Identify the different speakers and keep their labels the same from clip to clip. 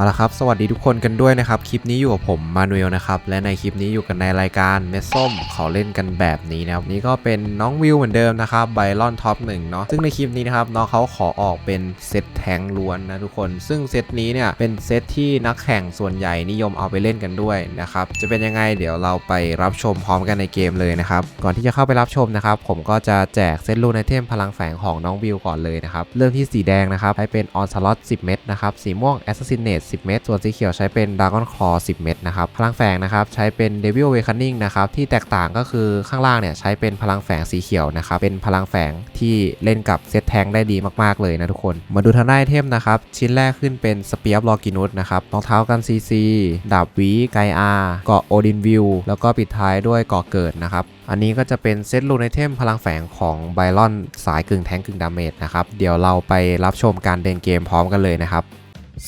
Speaker 1: เอาละครับสวัสดีทุกคนกันด้วยนะครับ คลิปนี้อยู่กับผมมานูเอลนะครับ และในคลิปนี้อยู่กันในรายการเมสส้มเขาเล่นกันแบบนี้นะครับนี่ก็เป็นน้องวิวเหมือนเดิมนะครับไบรอนท็อปหนึ่งเนาะซึ่งในคลิปนี้นะครับน้องเขาขอออกเป็นเซตแทงล้วนนะทุกคน ซึ่งเซตนี้เนี่ยเป็นเซตที่นักแข่งส่วนใหญ่นิยมเอาไปเล่นกันด้วยนะครับจะเป็นยังไงเดี๋ยวเราไปรับชมพร้อมกันในเกมเลยนะครับก่อนที่จะเข้าไปรับชมนะครับผมก็จะแจกเซตลูนไอเทมพลังแฝงของน้องวิวก่อนเลยนะครับเริ่มที่สีแดงนะครับใช้เป็นออนสล็อต10 เม็ดนะครับสีม่วงแอสซัสซินเนต10 เม็ดส่วนสีเขียวใช้เป็นด r a กอนคลอ10 เม็ดนะครับ พลังแฝงนะครับใช้เป็นเดวิลเวคันนิ่งนะครับ ที่แตกต่างก็คือข้างล่างเนี่ยใช้เป็นพลังแฝงสีเขียวนะครับ เป็นพลังแฝงที่เล่นกับเซตแทงได้ดีมากๆเลยนะทุกคน มาดูทางด้านไอเทมนะครับ ชิ้นแรกขึ้นเป็นสเปียบลอกินุสนะครับรองเท้ากันซีซีดาบวีไกอาเกาะโอดินวิวแล้วก็ปิดท้ายด้วยเกาะเกิดนะครับอันนี้ก็จะเป็นเซตลูนไอเทมพลังแฝงของไบรอนสายกึ่งแทงกึ่งดาเมจนะครับ เดี๋ยวเราไปรับชมการเดินเกมพร้อมกันเลยนะครับ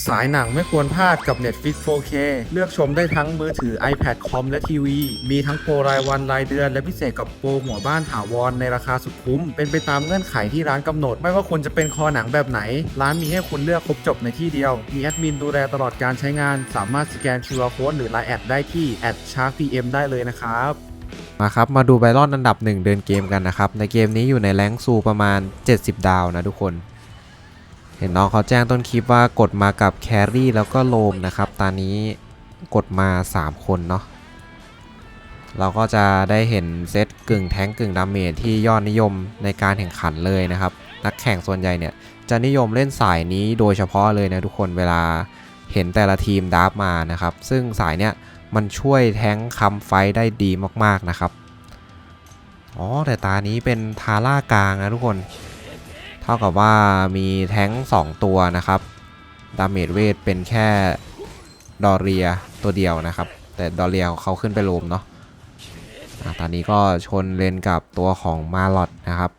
Speaker 2: สายหนังไม่ควรพลาดกับ Netflix 4K เลือกชมได้ทั้งมือถือ iPad คอมและทีวี มีทั้งโปรรายวันรายเดือน และพิเศษกับโปรหัวบ้านถาวรในราคาสุดคุ้ม เป็นไปตามเงื่อนไขที่ร้านกำหนด ไม่ว่าคุณจะเป็นคอหนังแบบไหน ร้านมีให้คุณเลือกครบจบในที่เดียว มีแอดมินดูแลตลอดการใช้งาน สามารถสแกน QR Code หรือ Line แอดได้ที่ @sharkpm ได้เลยนะครับ
Speaker 1: มาครับ มาดูไบรอนอันดับ 1 เดินเกมกันนะครับ ในเกมนี้อยู่ในแรงซูประมาณ 70 ดาวนะทุกคน เห็นน้องเขาแจ้งต้นคลิปว่ากดมากับแครี่แล้วก็โลมนะครับ ตอนนี้กดมา 3 คนเนาะ เราก็จะได้เห็นเซตกึ่งแท้งกึ่งดาเมจที่ยอดนิยมในการแข่งขันเลยนะครับ นักแข่งส่วนใหญ่เนี่ยจะนิยมเล่นสายนี้โดยเฉพาะเลยนะทุกคนเวลาเห็นแต่ละทีมดับมานะครับ ซึ่งสายเนี้ยมันช่วยแท้งคำไฟท์ได้ดีมากๆนะครับ อ๋อแต่ตานี้เป็นทาร่ากลางนะทุกคน เท่ากับว่ามีแท้ง2ตัวนะครับ ดาเมจเวทเป็นแค่ดอเรียตัวเดียวนะครับ แต่ดอเรียเขาขึ้นไปโลมเนาะอะตอนนี้ก็ชนเลนกับตัวของมาลอดนะครับ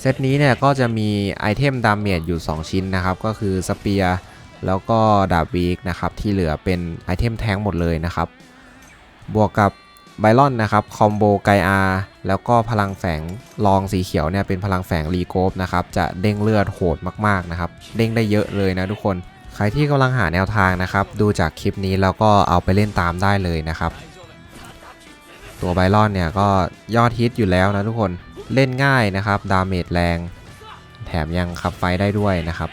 Speaker 1: เซตนี้เนี่ยก็จะมีไอเทมดาเมจอยู่ 2 ชิ้นนะครับ ก็คือสเปียร์แล้วก็ดาบวีกนะครับ ที่เหลือเป็นไอเทมแท้งหมดเลยนะครับ บวกกับ ไบรอนนะครับคอมโบไกอาแล้วก็พลังแฝงรองสีเขียวเนี่ยเป็นพลังแฝงรีโกฟนะครับจะเด้งเลือดโหดมากๆนะครับเด้งได้เยอะเลยนะทุกคน ใครที่กำลังหาแนวทางนะครับดูจากคลิปนี้แล้วก็เอาไปเล่นตามได้เลยนะครับตัวไบรอนเนี่ยก็ยอดฮิตอยู่แล้วนะทุกคนเล่นง่ายนะครับดาเมจแรง แถมยังขับไฟได้ด้วยนะครับ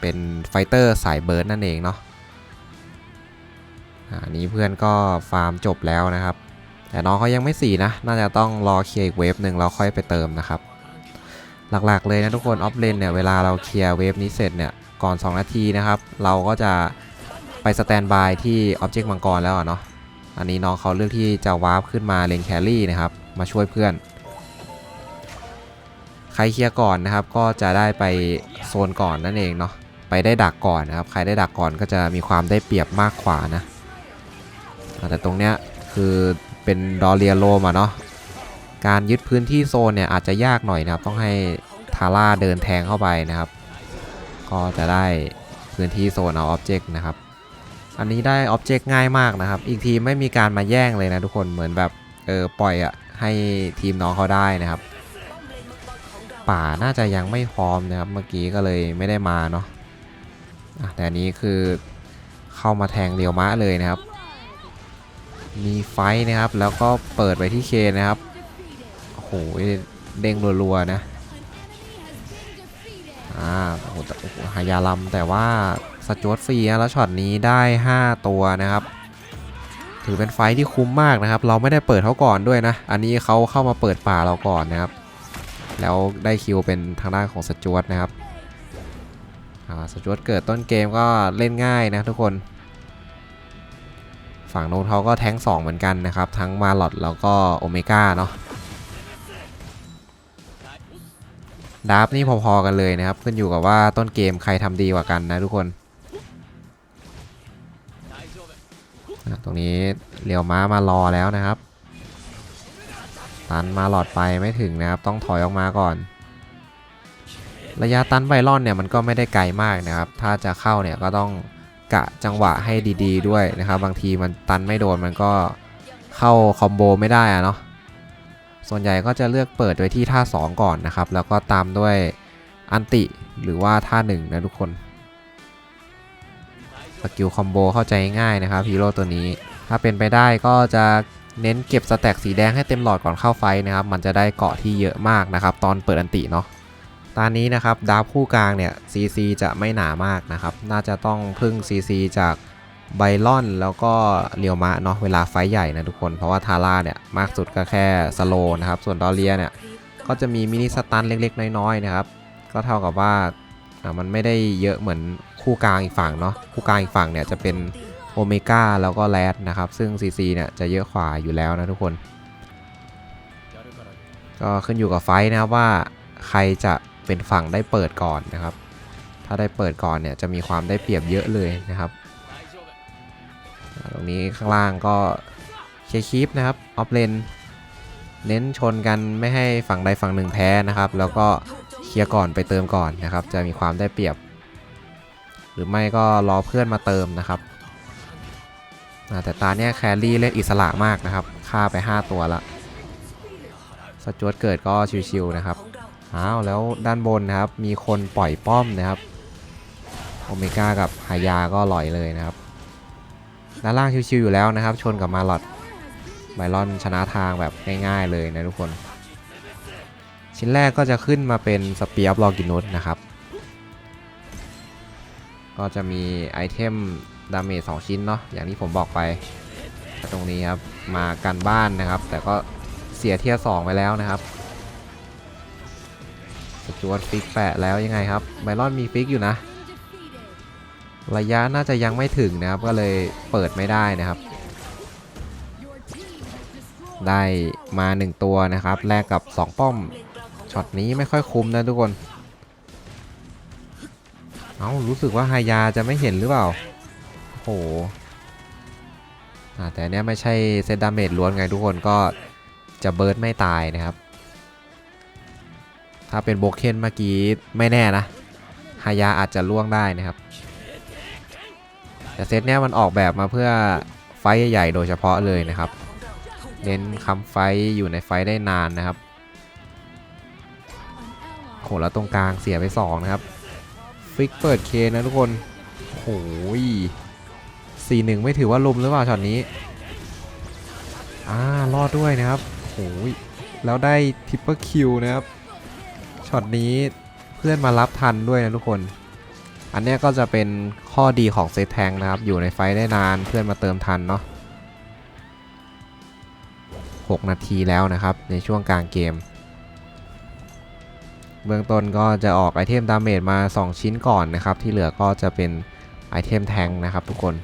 Speaker 1: เป็นไฟเตอร์สายเบิร์ดนั่นเองเนาะ อันนี้เพื่อนก็ฟาร์มจบแล้วนะครับ แต่น้องเขายังไม่สี่นะ น่าจะต้องรอเคลียร์อีกเวฟหนึ่งแล้วค่อยไปเติมนะครับ หลักๆเลยนะทุกคนออฟเลนเนี่ยเวลาเราเคลียร์เวฟนี้เสร็จเนี่ยก่อน 2 นาทีนะครับ เราก็จะไปสแตนบายที่ออบเจกต์มังกรแล้วเนาะ อันนี้น้องเขาเลือกที่จะวาร์ปขึ้นมาเลนแครี่นะครับ มาช่วยเพื่อน ใครเคลียร์ก่อนนะครับ ก็จะได้ไปโซนก่อนนั่นเองเนาะ ไปได้ดักก่อนนะครับ ใครได้ดักก่อนก็จะมีความได้เปรียบมากกว่านะ แต่ตรงเนี้ยคือเป็นดอเรียโลมาเนาะการยึดพื้นที่โซนเนี่ยอาจจะยากหน่อยนะครับ ต้องให้ทาร่าเดินแทงเข้าไปนะครับ ก็จะได้พื้นที่โซนเอาอ็อบเจกต์นะครับ อันนี้ได้อ็อบเจกต์ง่ายมากนะครับ อีกทีไม่มีการมาแย่งเลยนะทุกคนเหมือนแบบเออปล่อยอะให้ทีมน้องเขาได้นะครับ ป่าน่าจะยังไม่พร้อมนะครับ เมื่อกี้ก็เลยไม่ได้มาเนาะแต่อันนี้คือเข้ามาแทงเรียวมะเลยนะครับ มีไฟนะครับ แล้วก็เปิดไปที่เคนะครับ โอ้โห เด้งรัวๆนะ อ่า โอ้โหหายาลำแต่ว่าสจวตฟรีแล้วช็อตนี้ได้ 5 ตัวนะครับ ถือเป็นไฟท์ที่คุ้มมากนะครับ เราไม่ได้เปิดเขาก่อนด้วยนะ อันนี้เขาเข้ามาเปิดป่าเราก่อนนะครับ แล้วได้คิวเป็นทางด้านของสจวตนะครับ อ่า สจวตเกิดต้นเกมก็เล่นง่ายนะทุกคน ฝั่งโน้นเขาก็แท้ง2เหมือนกันนะครับ ทั้งมาลอดแล้วก็โอเมก้าเนาะดาร์ฟนี่พอๆกันเลยนะครับ ขึ้นอยู่กับว่าต้นเกมใครทำดีกว่ากันนะทุกคน ตรงนี้เลียวม้ามารอแล้วนะครับ ตันมาหลอดไปไม่ถึงนะครับ ต้องถอยออกมาก่อน ระยะตันไบรอนเนี่ยมันก็ไม่ได้ไกลมากนะครับ ถ้าจะเข้าเนี่ยก็ต้อง กะจังหวะให้ดีๆด้วยนะครับ บางทีมันตันไม่โดนมันก็เข้าคอมโบไม่ได้อะเนาะส่วนใหญ่ก็จะเลือกเปิดไว้ที่ท่า 2 ก่อนนะครับ แล้วก็ตามด้วยอันติหรือว่าท่า 1 นะทุกคนสกิลคอมโบเข้าใจง่ายนะครับฮีโร่ตัวนี้ ถ้าเป็นไปได้ก็จะเน้นเก็บสแต็กสีแดงให้เต็มหลอดก่อนเข้าไฟนะครับ มันจะได้เกาะที่เยอะมากนะครับ ตอนเปิดอันติเนาะ ตอนนี้นะครับดาบคู่กลางเนี่ย CC จะไม่หนามากนะครับ น่าจะต้องพึ่ง CC จากไบลอนแล้วก็เรียวมะเนาะเวลาไฟใหญ่นะทุกคน เพราะว่าทาร่าเนี่ยมากสุดก็แค่สโลนะครับ ส่วนดอเลียเนี่ยก็จะมีมินิสตันเล็กๆ น้อยๆนะครับ ก็เท่ากับว่ามันไม่ได้เยอะเหมือนคู่กลางอีกฝั่งเนาะคู่กลางอีกฝั่งเนี่ยจะเป็นโอเมก้าแล้วก็แรดนะครับ ซึ่ง CC เนี่ยจะเยอะกว่าอยู่แล้วนะทุกคน ก็ขึ้นอยู่กับไฟนะครับว่าใครจะ เป็นฝั่งได้เปิดก่อนนะครับ ถ้าได้เปิดก่อนเนี่ยจะมีความได้เปรียบเยอะเลยนะครับ ตรงนี้ข้างล่างก็เคลียร์คีปนะครับออฟเลนเน้นชนกันไม่ให้ฝั่งใดฝั่งหนึ่งแพ้นะครับ แล้วก็เคลียร์ก่อนไปเติมก่อนนะครับ จะมีความได้เปรียบ หรือไม่ก็รอเพื่อนมาเติมนะครับแต่ตาเนี่ยแครี่เล่นอิสระมากนะครับฆ่าไป 5 ตัวละสจวตเกิดก็ชิวๆนะครับ อ้าวแล้วด้านบนนะครับ มีคนปล่อยป้อมนะครับโอเมก้ากับฮายาก็ลอยเลยนะครับด้านล่างชิวๆอยู่แล้วนะครับ ชนกับมาลอดไบรอนชนะทางแบบง่ายๆเลยนะทุกคน ชิ้นแรกก็จะขึ้นมาเป็นสเปียร์ลอกินุสนะครับ ก็จะมีไอเทมดาเมจ2ชิ้นเนาะอย่างที่ผมบอกไป ตรงนี้ครับ มากันบ้านนะครับ แต่ก็เสียเทียร์สองไปแล้วนะครับ จวตฟิกแปะแล้วยังไงครับไบรอนมีฟิกอยู่นะ ระยะน่าจะยังไม่ถึงนะครับ ก็เลยเปิดไม่ได้นะครับ ได้มา 1 ตัวนะครับ แลกกับ 2 ป้อมช็อตนี้ไม่ค่อยคุ้มนะทุกคน เอารู้สึกว่าฮายาจะไม่เห็นหรือเปล่าโอ้โหแต่เนี้ยไม่ใช่เซตดาเมจล้วนไงทุกคนก็จะเบิร์ดไม่ตายนะครับ ถ้าเป็นโบเคนเมื่อกี้ไม่แน่นะฮายาอาจจะล่วงได้นะครับ แต่เซตเนี้ยมันออกแบบมาเพื่อไฟใหญ่ๆโดยเฉพาะเลยนะครับ เน้นคำไฟอยู่ในไฟได้นานนะครับโหแล้วตรงกลางเสียไป 2 นะครับ ฟิกเปิดเคนะทุกคนโอ้ยสี่หนึ่งไม่ถือว่าลุมหรือเปล่าช็อตนี้ อ่ารอดด้วยนะครับโอ้ยแล้วได้ทิปเปอร์คิวนะครับ ช็อตนี้เพื่อนมารับทันด้วยนะทุกคน อันนี้ก็จะเป็นข้อดีของเซตแทงนะครับ อยู่ในไฟได้นานเพื่อนมาเติมทันเนาะ6 นาทีแล้วนะครับ ในช่วงกลางเกม เบื้องต้นก็จะออกไอเทมดาเมจมา 2 ชิ้นก่อนนะครับ ที่เหลือก็จะเป็นไอเทมแทงนะครับทุกคน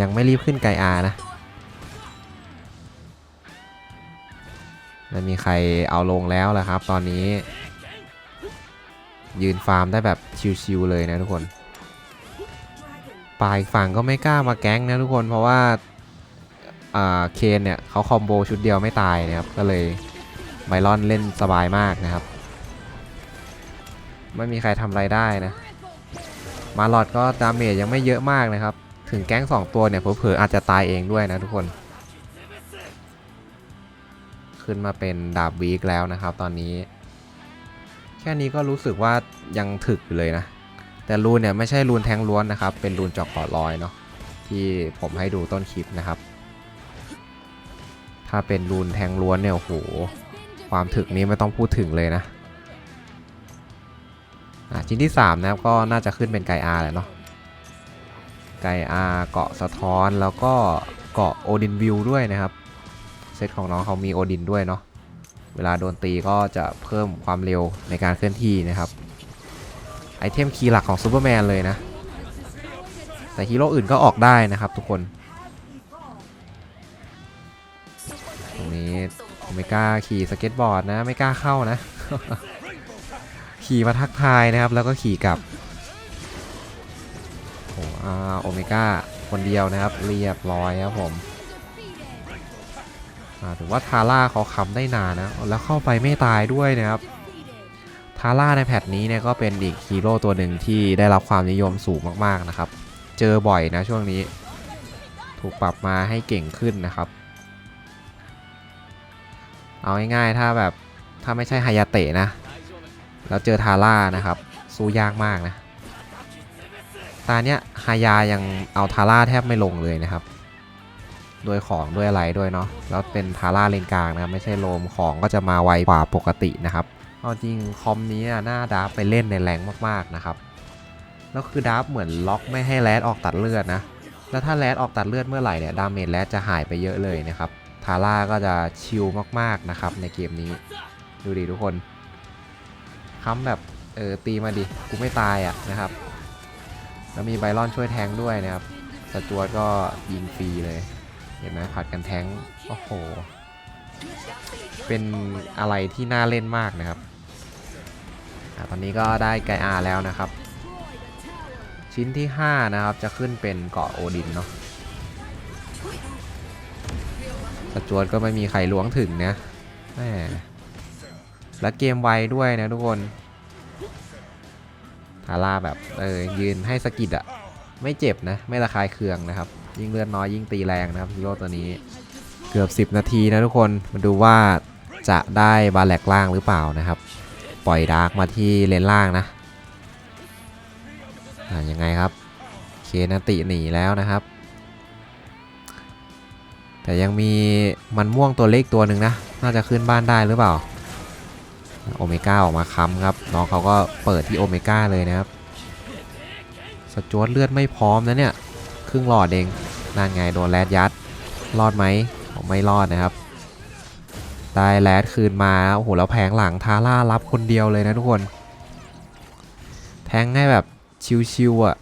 Speaker 1: ยังไม่รีบขึ้นไกอานะ ไม่มีใครเอาลงแล้วแหละครับ ตอนนี้ ยืนฟาร์มได้แบบชิวๆเลยนะทุกคนปลายฝั่งก็ไม่กล้ามาแก๊งนะทุกคนเพราะว่าอ่าเคนเนี่ยเขาคอมโบชุดเดียวไม่ตายนะครับก็เลยไบรอนเล่นสบายมากนะครับ ไม่มีใครทำอะไรได้นะ มาลอดก็ดาเมจยังไม่เยอะมากนะครับ ถึงแก๊ง 2 ตัวเนี่ยเผลอๆอาจจะตายเองด้วยนะทุกคน ขึ้นมาเป็นดาบวีคแล้วนะครับตอนนี้ แค่นี้ก็รู้สึกว่ายังถึกอยู่เลยนะ แต่รูนเนี่ยไม่ใช่รูนแทงล้วนนะครับ เป็นรูนจอกเกาะลอยเนาะที่ผมให้ดูต้นคลิปนะครับ ถ้าเป็นรูนแทงล้วนเนี่ยโอ้โหความถึกนี้ไม่ต้องพูดถึงเลยนะอะชิ้นที่ 3 นะครับก็น่าจะขึ้นเป็นไกอาแหละเนาะไกอาเกาะสะท้อนแล้วก็เกาะโอดินวิวด้วยนะครับ ตของน้องเขามีโอดินด้วยเนาะเวลาโดนตีก็จะเพิ่มความเร็วในการเคลื่อนที่นะครับ ไอเทมคีย์หลักของซูเปอร์แมนเลยนะ แต่ฮีโร่อื่นก็ออกได้นะครับทุกคน ตรงนี้ไม่กล้าขี่สเก็ตบอร์ดนะ ไม่กล้าเข้านะ ขี่มาทักทายนะครับ แล้วก็ขี่กลับโอ้อาโอเมก้าคนเดียวนะครับ เรียบร้อยครับผม ถือว่าทาร่าเขาค้ำได้นานนะ แล้วเข้าไปไม่ตายด้วยนะครับ ทาร่าในแพทนี้เนี่ยก็เป็นอีกฮีโร่ตัวหนึ่งที่ได้รับความนิยมสูงมากๆนะครับ เจอบ่อยนะช่วงนี้ ถูกปรับมาให้เก่งขึ้นนะครับ เอาง่ายๆถ้าแบบถ้าไม่ใช่ฮายาเตะนะ แล้วเจอทาร่านะครับ สู้ยากมากนะ ตาเนี้ยฮายายังเอาทาร่าแทบไม่ลงเลยนะครับ ด้วยของด้วยอะไรด้วยเนาะแล้วเป็นทาร่าเลนกลางนะครับไม่ใช่โลมของก็จะมาไวกว่าปกตินะครับเอาจริงคอมนี้น่าดับไปเล่นในแรงมากๆนะครับแล้วคือดับเหมือนล็อกไม่ให้แรดออกตัดเลือดนะแล้วถ้าแรดออกตัดเลือดเมื่อไหร่เนี่ยดาเมจแรดจะหายไปเยอะเลยนะครับทาร่าก็จะชิลมากๆนะครับในเกมนี้ดูดิทุกคนค้ำแบบเออตีมาดิกูไม่ตายอะนะครับ แล้วมีไบรอนช่วยแทงด้วยนะครับสจวตก็ยิงฟรีเลย เห็นไหมผัดกันแทงโอ้โห เป็นอะไรที่น่าเล่นมากนะครับอตอนนี้ก็ได้ไกอาแล้วนะครับ ชิ้นที่ 5 นะครับจะขึ้นเป็นเกาะโอดินเนาะสจวตก็ไม่มีใครล้วงถึงนะแหมและเกมไวด้วยนะทุกคนทาร่าแบบเออยืนให้สกิดอะไม่เจ็บนะ ไม่ระคายเคืองนะครับ ยิ่งเลือดน้อยยิ่งตีแรงนะครับฮีโร่ตัวนี้เกือบ 10 นาทีนะทุกคนมาดูว่าจะได้บาแลกล่างหรือเปล่านะครับ ปล่อยดาร์กมาที่เลนล่างนะอ่ายังไงครับเคนาติหนีแล้วนะครับ แต่ยังมีมันม่วงตัวเล็กตัวหนึ่งนะ น่าจะขึ้นบ้านได้หรือเปล่าโอเมก้าออกมาค้ำครับน้องเขาก็เปิดที่โอเมก้าเลยนะครับสจวตเลือดไม่พร้อมนะเนี่ย รึ่งหลอดเองนั่นไงโดนแรดยัด รอดไหมผมไม่รอดนะครับ ได้แรดคืนมาโอ้โหแล้วแผงหลังทาร่ารับคนเดียวเลยนะทุกคน แทงให้แบบชิวๆอะ่ะ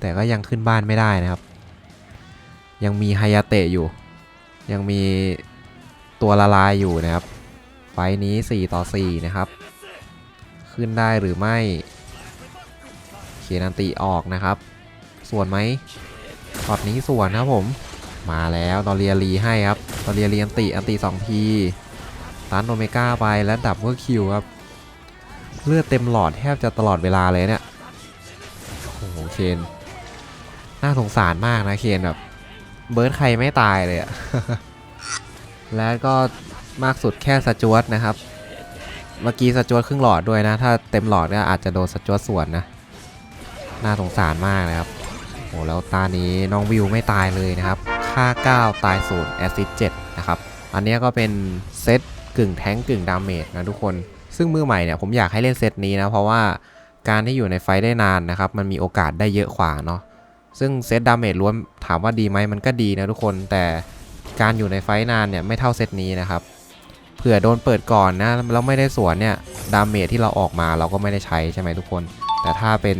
Speaker 1: แต่ก็ยังขึ้นบ้านไม่ได้นะครับ ยังมีไฮยาเตะอยู่ ยังมีตัวละลายอยู่นะครับ ไฟนี้ 4 ต่อ 4 นะครับ ขึ้นได้หรือไม่เขียนอันติออกนะครับ ส่วนไหมช็อตนี้ส่วนนะครับผม มาแล้วดอเรียรีให้ครับดอเรียรีอันติอันติ2ทีตันโอเมก้าไปและดับเบิลคิวครับ เลือดเต็มหลอดแทบจะตลอดเวลาเลยเนี่ยโอ้โหเคนน่าสงสารมากนะเคนแบบเบิร์ดใครไม่ตายเลยอะแล้วก็มากสุดแค่สจวตนะครับ เมื่อกี้สจวตครึ่งหลอดด้วยนะ ถ้าเต็มหลอดก็อาจจะโดนสจวตส่วนนะ น่าสงสารมากนะครับ อ้แล้วตานี้น้องวิวไม่ตายเลยนะครับ ค่า 9 ตายศูนย์แอซิด7นะครับ อันนี้ก็เป็นเซตกึ่งแท้งกึ่งดาเมจนะทุกคน ซึ่งมือใหม่เนี่ยผมอยากให้เล่นเซตนี้นะ เพราะว่าการที่อยู่ในไฟได้นานนะครับ มันมีโอกาสได้เยอะกว่าเนาะ ซึ่งเซตดาเมจล้วนถามว่าดีไหมมันก็ดีนะทุกคน แต่การอยู่ในไฟนานเนี่ยไม่เท่าเซตนี้นะครับ เผื่อโดนเปิดก่อนนะแล้วไม่ได้สวนเนี่ยดาเมจที่เราออกมาเราก็ไม่ได้ใช้ใช่ไหมทุกคน แต่ถ้าเป็น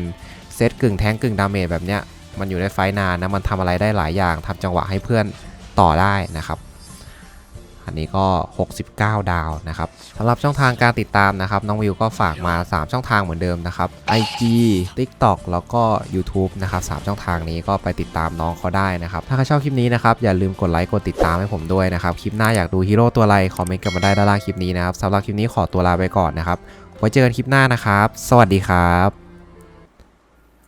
Speaker 1: เซตกึ่งแท้งกึ่งดาเมจแบบเนี้ย มันอยู่ในไฟนานนะมันทำอะไรได้หลายอย่างทำจังหวะให้เพื่อนต่อได้นะครับ อันนี้ก็ 69 ดาวนะครับสำหรับช่องทางการติดตามนะครับ น้องวิวก็ฝากมา 3 ช่องทางเหมือนเดิมนะครับ IG TikTok แล้วก็ YouTube นะครับ3ช่องทางนี้ก็ไปติดตามน้องเขาได้นะครับ ถ้าใครชอบคลิปนี้นะครับ อย่าลืมกดไลค์กดติดตามให้ผมด้วยนะครับ คลิปหน้าอยากดูฮีโร่ตัวอะไรคอมเมนต์กันมาได้ด้านล่างคลิปนี้นะครับสำหรับคลิปนี้ขอตัวลาไปก่อนนะครับไว้เจอกันคลิปหน้านะครับ สวัสดีครับ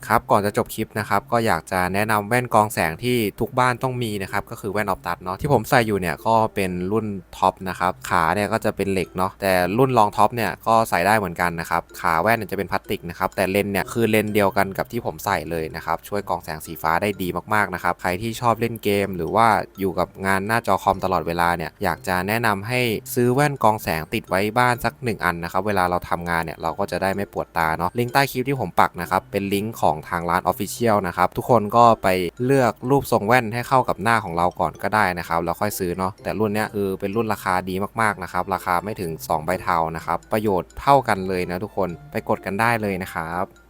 Speaker 1: ครับก่อนจะจบคลิปนะครับก็อยากจะแนะนำแว่นกองแสงที่ทุกบ้านต้องมีนะครับก็คือแว่นออฟตัดเนาะที่ผมใส่อยู่เนี่ยก็เป็นรุ่นท็อปนะครับขาเนี่ยก็จะเป็นเหล็กเนาะแต่รุ่นรองท็อปเนี่ยก็ใส่ได้เหมือนกันนะครับขาแว่นจะเป็นพลาสติกนะครับแต่เลนเนี่ยคือเลนเดียวกันกับที่ผมใส่เลยนะครับช่วยกองแสงสีฟ้าได้ดีมากๆนะครับใครที่ชอบเล่นเกม หรือว่าอยู่กับงานหน้าจอคอมตลอดเวลาเนี่ยอยากจะแนะนำให้ซื้อแว่นกองแสงติดไว้บ้านสักหนึ่งอันนะครับเวลาเราทำงานเนี่ยเราก็จะได้ไม่ปวดตาเนาะลิงก์ใต้คลิปที่ผมปักนะครับเป็นลิงก์ของทางร้าน Official นะครับ ทุกคนก็ไปเลือกรูปทรงแว่นให้เข้ากับหน้าของเราก่อนก็ได้นะครับแล้วค่อยซื้อเนาะแต่รุ่นเนี้ยคือเป็นรุ่นราคาดีมากๆนะครับราคาไม่ถึง 2 ใบเทานะครับประโยชน์เท่ากันเลยนะทุกคนไปกดกันได้เลยนะครับ